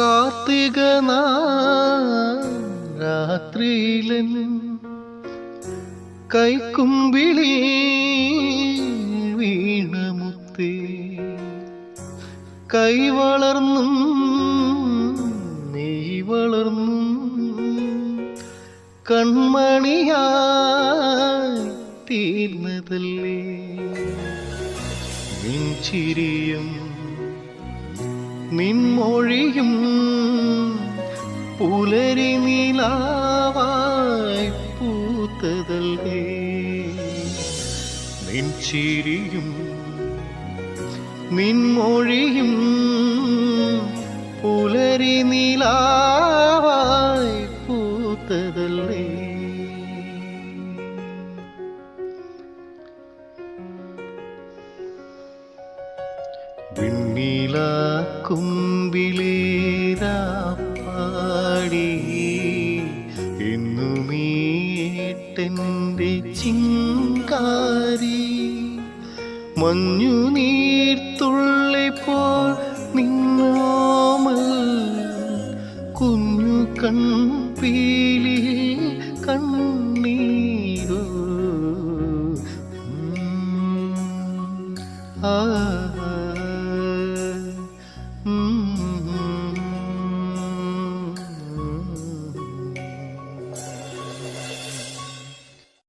കാർത്തിക രാത്രിയിലൻ കൈക്കുമ്പിളി വീണമുത്തേ. കൈ വളർന്നും നീ വളർന്നും കൺമണിയായി തീർന്നതല്ലേ. നിൻ ചിരിയും നിൻമൊഴിയും പുലരി നീലാവായി പൂത്തതല്ലേ നിൻ ചിരിയും നിൻമൊഴിയും പുലരി നീലാവായി വിണ്ണീല കുമ്പിലേരാ പാടി എന്നുമീട്ടെന്റെ ചിങ്കാരി. മഞ്ഞു നീർത്തുള്ളിപ്പോൾ നിന്നോമൽ. കുഞ്ഞു കൺപീലി കണ്ണീരോ ആ.